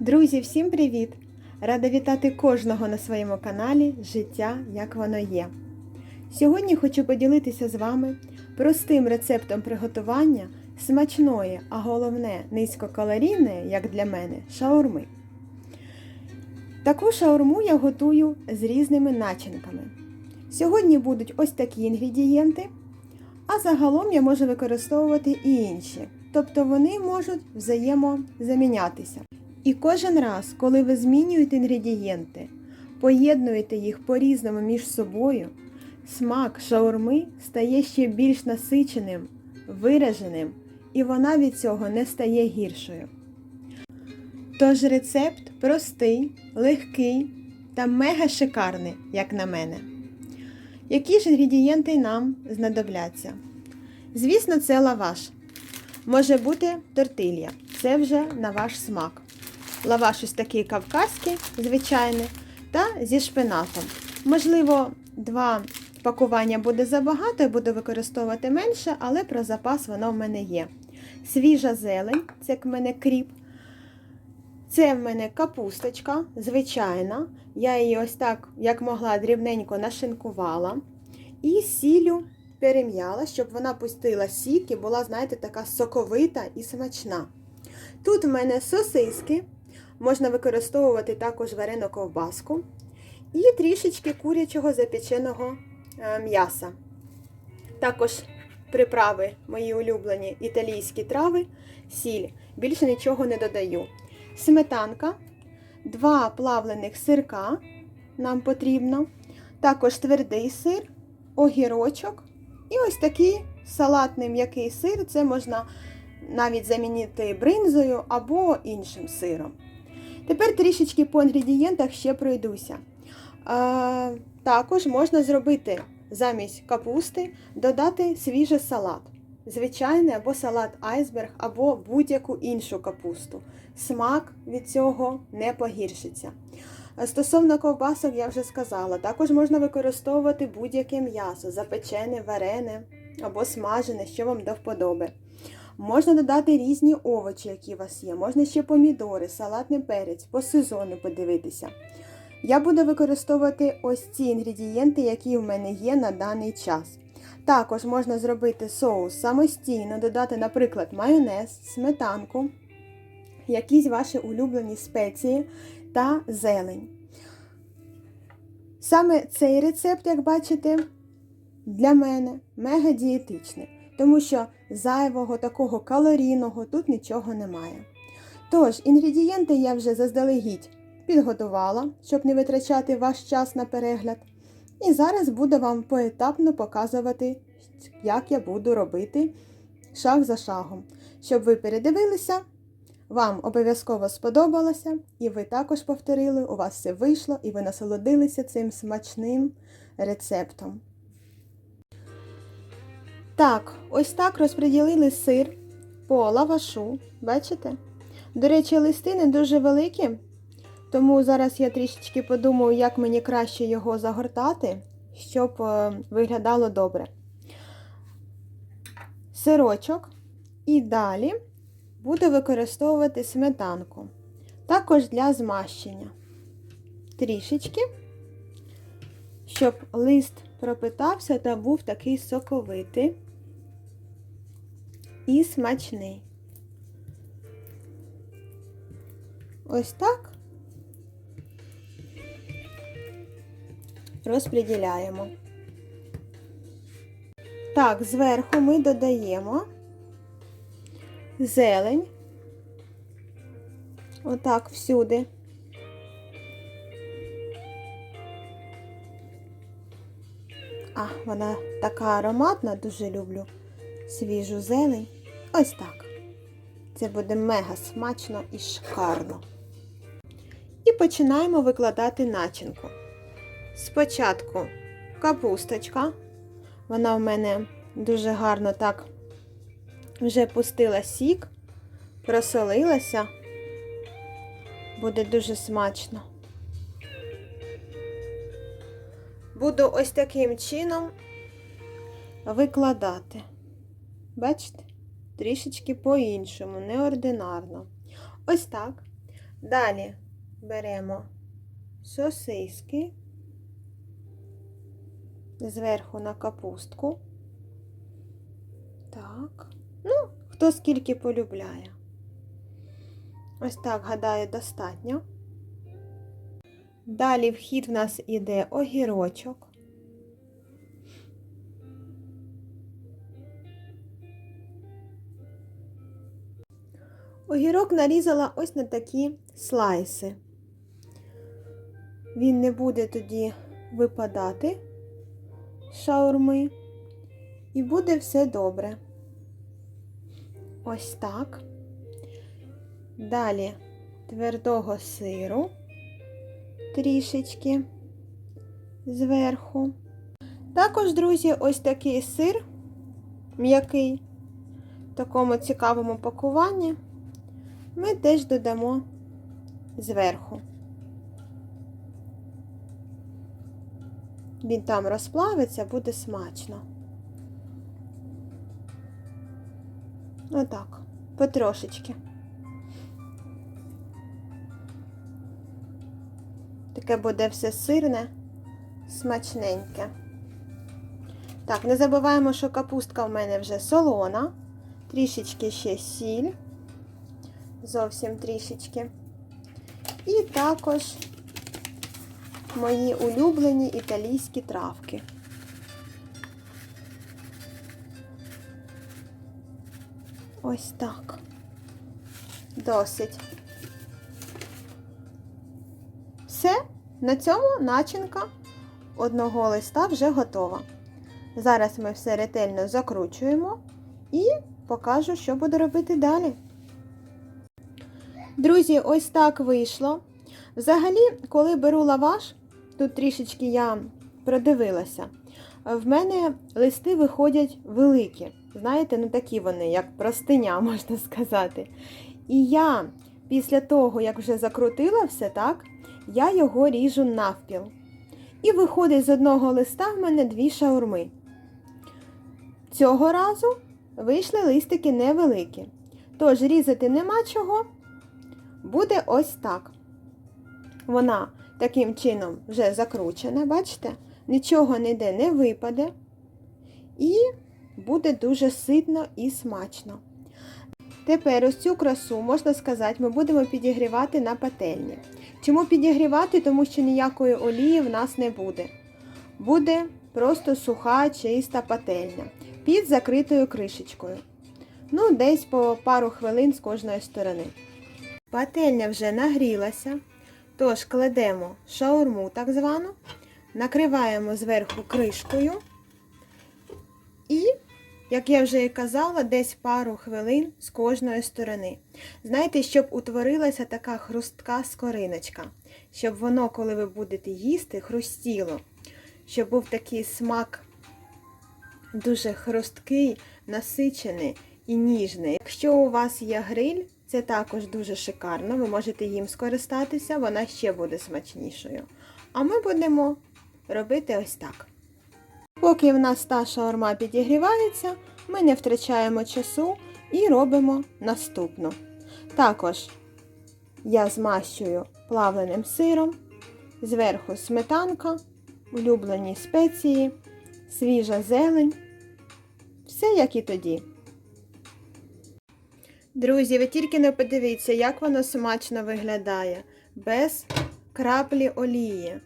Друзі, всім привіт! Рада вітати кожного на своєму каналі Життя як воно є. Сьогодні хочу поділитися з вами простим рецептом приготування смачної, а головне низькокалорійної, як для мене, шаурми. Таку шаурму я готую з різними начинками. Сьогодні будуть ось такі інгредієнти, а загалом я можу використовувати і інші, тобто вони можуть взаємозамінятися. І кожен раз, коли ви змінюєте інгредієнти, поєднуєте їх по-різному між собою, смак шаурми стає ще більш насиченим, вираженим, і вона від цього не стає гіршою. Тож рецепт простий, легкий та мега шикарний, як на мене. Які ж інгредієнти нам знадобляться? Звісно, це лаваш. Може бути тортилья. Це вже на ваш смак. Лаваш ось такий кавказький, звичайний, та зі шпинатом. Можливо, два пакування буде забагато, я буду використовувати менше, але про запас воно в мене є. Свіжа зелень, це як в мене кріп. Це в мене капусточка, звичайна. Я її ось так, як могла, дрібненько нашинкувала. І сіллю перем'яла, щоб вона пустила сік і була, знаєте, така соковита і смачна. Тут в мене сосиски, можна використовувати також варену ковбаску. І трішечки курячого запеченого е, м'яса. Також приправи, мої улюблені італійські трави, сіль. Більше нічого не додаю. Сметанка, два плавлених сирка нам потрібно. Також твердий сир, огірочок. І ось такий салатний м'який сир. Це можна навіть замінити бринзою або іншим сиром. Тепер трішечки по інгредієнтах ще пройдуся. А, також можна зробити замість капусти, додати свіжий салат. Звичайний або салат айсберг, або будь-яку іншу капусту. Смак від цього не погіршиться. Стосовно ковбасок, я вже сказала, також можна використовувати будь-яке м'ясо, запечене, варене або смажене, що вам до вподоби. Можна додати різні овочі, які у вас є. Можна ще помідори, салатний перець, по сезону подивитися. Я буду використовувати ось ці інгредієнти, які в мене є на даний час. Також можна зробити соус самостійно, додати, наприклад, майонез, сметанку, якісь ваші улюблені спеції та зелень. Саме цей рецепт, як бачите, для мене мега дієтичний, тому що зайвого такого калорійного тут нічого немає. Тож, інгредієнти я вже заздалегідь підготувала, щоб не витрачати ваш час на перегляд. І зараз буду вам поетапно показувати, як я буду робити шаг за шагом, щоб ви передивилися, вам обов'язково сподобалося, і ви також повторили, у вас все вийшло, і ви насолодилися цим смачним рецептом. Так, ось так розподілили сир по лавашу, бачите? До речі, листи не дуже великі, тому зараз я трішечки подумаю, як мені краще його загортати, щоб е, виглядало добре. Сирочок. І далі буду використовувати сметанку. Також для змащення. Трішечки, щоб лист пропитався та був такий соковитий і смачний. Ось так. розподіляємо. Так, зверху ми додаємо зелень, отак всюди. А, вона така ароматна, дуже люблю свіжу зелень. Ось так. Це буде мега смачно і шикарно. І починаємо викладати начинку. Спочатку капусточка. Вона в мене дуже гарно так вже пустила сік, просолилася. Буде дуже смачно. Буду ось таким чином викладати. Бачите? Трішечки по-іншому, неординарно. Ось так. Далі беремо сосиски зверху на капустку. Так. Ну, хто скільки полюбляє. Ось так, гадаю, достатньо. Далі в хід в нас іде огірочок. Огірок нарізала ось на такі слайси. Він не буде тоді випадати з шаурми, і буде все добре. Ось так. Далі твердого сиру трішечки зверху. Також, друзі, ось такий сир м'який, в такому цікавому пакуванні ми теж додамо зверху. Він там розплавиться, буде смачно. Отак, потрошечки. Таке буде все сирне, смачненьке. Так, не забуваємо, що капустка в мене вже солона, трішечки ще сіль, зовсім трішечки. І також мої улюблені італійські травки. Ось так. Досить. На цьому начинка одного листа вже готова. Зараз ми все ретельно закручуємо і покажу, що буду робити далі. Друзі, ось так вийшло. Взагалі, коли беру лаваш, тут трішечки я продивилася, в мене листи виходять великі. Знаєте, ну такі вони, як простиня, можна сказати. І я після того, як вже закрутила все, так, я його ріжу навпіл. І виходить з одного листа в мене дві шаурми. Цього разу вийшли листики невеликі. Тож різати нема чого, буде ось так. Вона таким чином вже закручена, бачите? Нічого ніде не випаде. І буде дуже ситно і смачно. Тепер ось цю красу, можна сказати, ми будемо підігрівати на пательні. Чому підігрівати? Тому що ніякої олії в нас не буде. Буде просто суха, чиста пательня під закритою кришечкою. Ну, десь по пару хвилин з кожної сторони. Пательня вже нагрілася, тож кладемо шаурму так звану, накриваємо зверху кришкою і як я вже і казала, десь пару хвилин з кожної сторони. Знаєте, щоб утворилася така хрустка скориночка, щоб воно, коли ви будете їсти, хрустіло, щоб був такий смак дуже хрусткий, насичений і ніжний. Якщо у вас є гриль, це також дуже шикарно, ви можете їм скористатися, вона ще буде смачнішою. А ми будемо робити ось так. Поки в нас та шаурма підігрівається, ми не втрачаємо часу і робимо наступну. Також я змащую плавленим сиром, зверху сметанка, улюблені спеції, свіжа зелень. Все як і тоді. Друзі, ви тільки не подивіться, як воно смачно виглядає. Без краплі олії.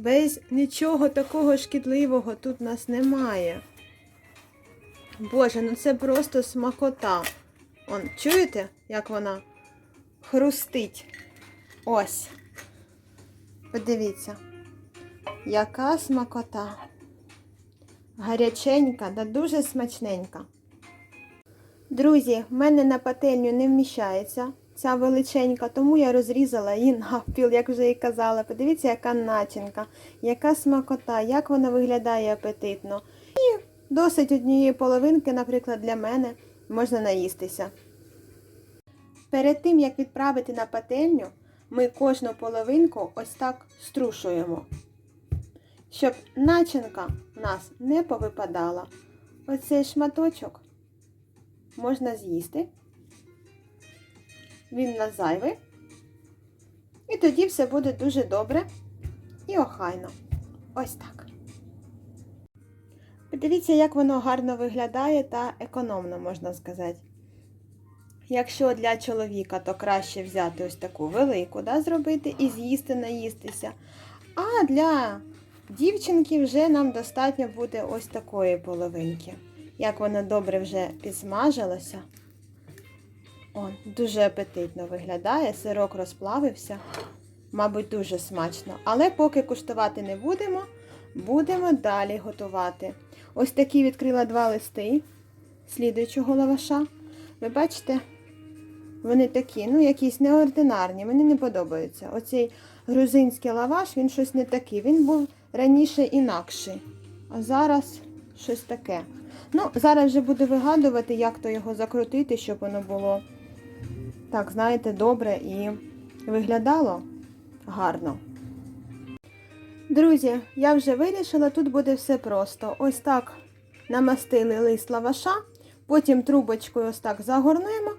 Без нічого такого шкідливого тут нас немає. Боже, ну це просто смакота. Он, чуєте, як вона хрустить? Ось. Подивіться, яка смакота. Гаряченька та дуже смачненька. Друзі, в мене на пательню не вміщається ця величенька, тому я розрізала її навпіл, як вже і казала. Подивіться, яка начинка, яка смакота, як вона виглядає апетитно. І досить однієї половинки, наприклад, для мене можна наїстися. Перед тим, як відправити на пательню, ми кожну половинку ось так струшуємо, щоб начинка в нас не повипадала. Оцей шматочок можна з'їсти. Він на зайвий. тоді все буде дуже добре і охайно. Ось так. Подивіться, як воно гарно виглядає та економно, можна сказати. Якщо для чоловіка, то краще взяти ось таку велику, да, зробити і з'їсти, наїстися. А для дівчинки вже нам достатньо буде ось такої половинки. Як воно добре вже підсмажилося. О, дуже апетитно виглядає, сирок розплавився. Мабуть, дуже смачно. Але поки куштувати не будемо, будемо далі готувати. Ось такі відкрила два листи слідуючого лаваша. Ви бачите, вони такі, ну, якісь неординарні, мені не подобаються. Оцей грузинський лаваш, він щось не такий. Він був раніше інакший. А зараз щось таке. Ну, зараз вже буду вигадувати, як то його закрутити, щоб воно було, так, знаєте, добре і виглядало гарно. Друзі, я вже вирішила, тут буде все просто. Ось так намастили лист лаваша, потім трубочкою ось так загорнемо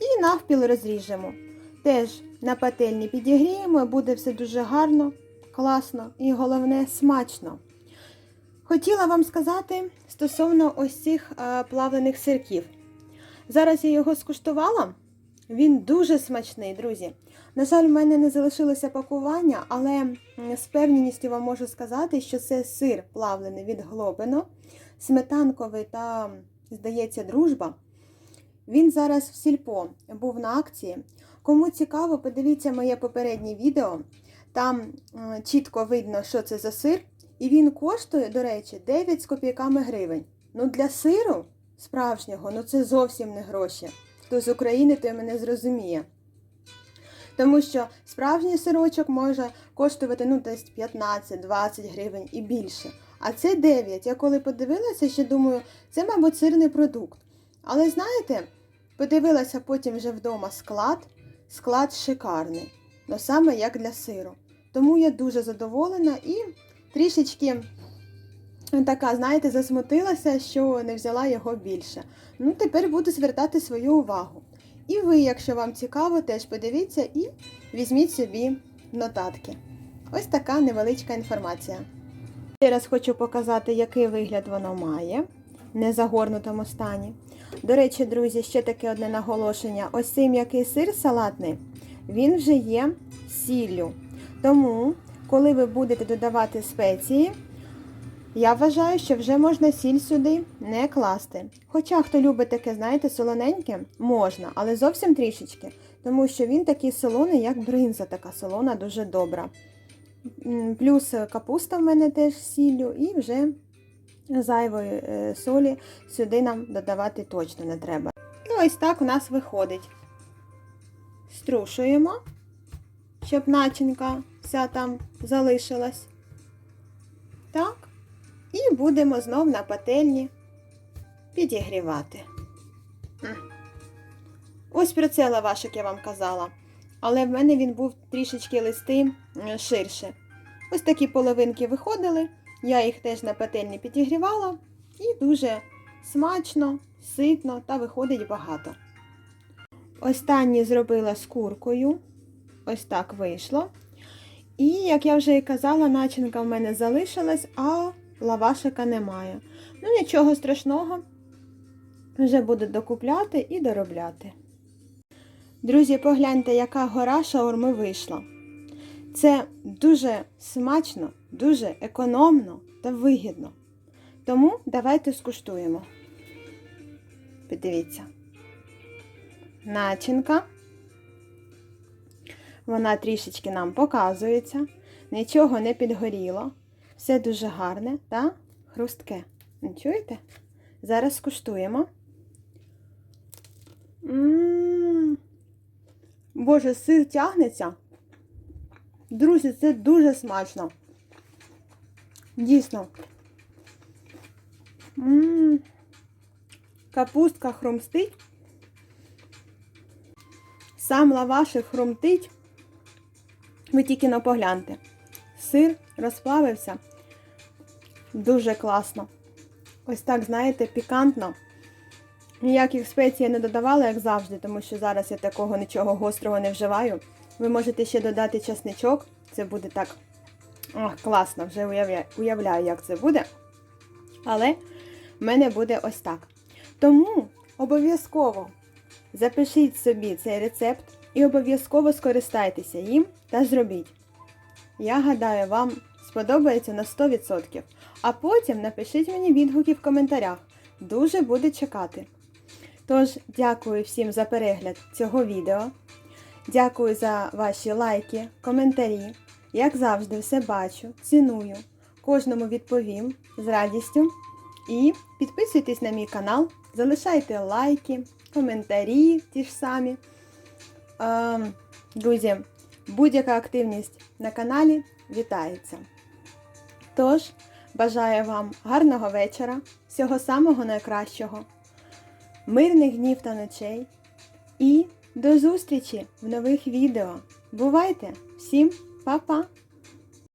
і навпіл розріжемо. Теж на пательні підігріємо, буде все дуже гарно, класно і головне смачно. Хотіла вам сказати стосовно ось цих е, плавлених сирків. Зараз я його скуштувала. Він дуже смачний, друзі. На жаль, в мене не залишилося пакування, але з певністю вам можу сказати, що це сир плавлений від Глобино, сметанковий та, здається, дружба. Він зараз в сільпо був на акції. Кому цікаво, подивіться моє попереднє відео. Там чітко видно, що це за сир. І він коштує, до речі, 9 з копійками гривень. Ну, для сиру справжнього, ну це зовсім не гроші. Хто з України, той мене зрозуміє. Тому що справжній сирочок може коштувати ну, десь 15-20 гривень і більше. А це 9. Я коли подивилася, ще думаю, це, мабуть, сирний продукт. Але знаєте, подивилася потім вже вдома склад. Склад шикарний. Ну саме як для сиру. Тому я дуже задоволена і трішечки така, знаєте, засмутилася, що не взяла його більше. Ну, тепер буду звертати свою увагу. І ви, якщо вам цікаво, теж подивіться і візьміть собі нотатки. Ось така невеличка інформація. Ще раз хочу показати, який вигляд воно має в незагорнутому стані. До речі, друзі, ще таке одне наголошення. Ось цей м'який сир салатний, він вже є сіллю. Тому, коли ви будете додавати спеції, я вважаю, що вже можна сіль сюди не класти. Хоча, хто любить таке, знаєте, солоненьке, можна, але зовсім трішечки, тому що він такий солоний, як бринза, така солона, дуже добра. Плюс капуста в мене теж сіллю, і вже зайвої е, солі сюди нам додавати точно не треба. І ось так у нас виходить. Струшуємо, щоб начинка вся там залишилась. Так. І будемо знов на пательні підігрівати. Ось про це лавашик я вам казала. Але в мене він був трішечки листи ширше. Ось такі половинки виходили. Я їх теж на пательні підігрівала. І дуже смачно, ситно та виходить багато. Останнє зробила з куркою. Ось так вийшло. І, як я вже і казала, начинка в мене залишилась, а лавашика немає. Ну, нічого страшного, вже буду докупляти і доробляти. Друзі, погляньте, яка гора шаурми вийшла. Це дуже смачно, дуже економно та вигідно. Тому давайте скуштуємо. Подивіться. Начинка. Вона трішечки нам показується, нічого не підгоріло. Все дуже гарне та хрустке. Чуєте? Зараз скуштуємо. М-м-м. Боже, сир тягнеться. Друзі, це дуже смачно. Дійсно. М-м. Капустка хрумстить. Сам лавашик хрумтить. Ви тільки но погляньте. Сир розплавився. Дуже класно. Ось так, знаєте, пікантно. Ніяких спецій я не додавала, як завжди, тому що зараз я такого нічого гострого не вживаю. Ви можете ще додати часничок. Це буде так Ох, класно, вже уявляю, уявляю, як це буде. Але в мене буде ось так. Тому обов'язково запишіть собі цей рецепт і обов'язково скористайтеся їм та зробіть. Я гадаю, вам сподобається на 100%. А потім напишіть мені відгуки в коментарях. Дуже буду чекати. Тож, дякую всім за перегляд цього відео. Дякую за ваші лайки, коментарі. Як завжди, все бачу, ціную. Кожному відповім з радістю. І підписуйтесь на мій канал, залишайте лайки, коментарі ті ж самі. Ем, друзі, будь-яка активність на каналі вітається. Тож, бажаю вам гарного вечора, всього самого найкращого, мирних днів та ночей і до зустрічі в нових відео. Бувайте! Всім па-па!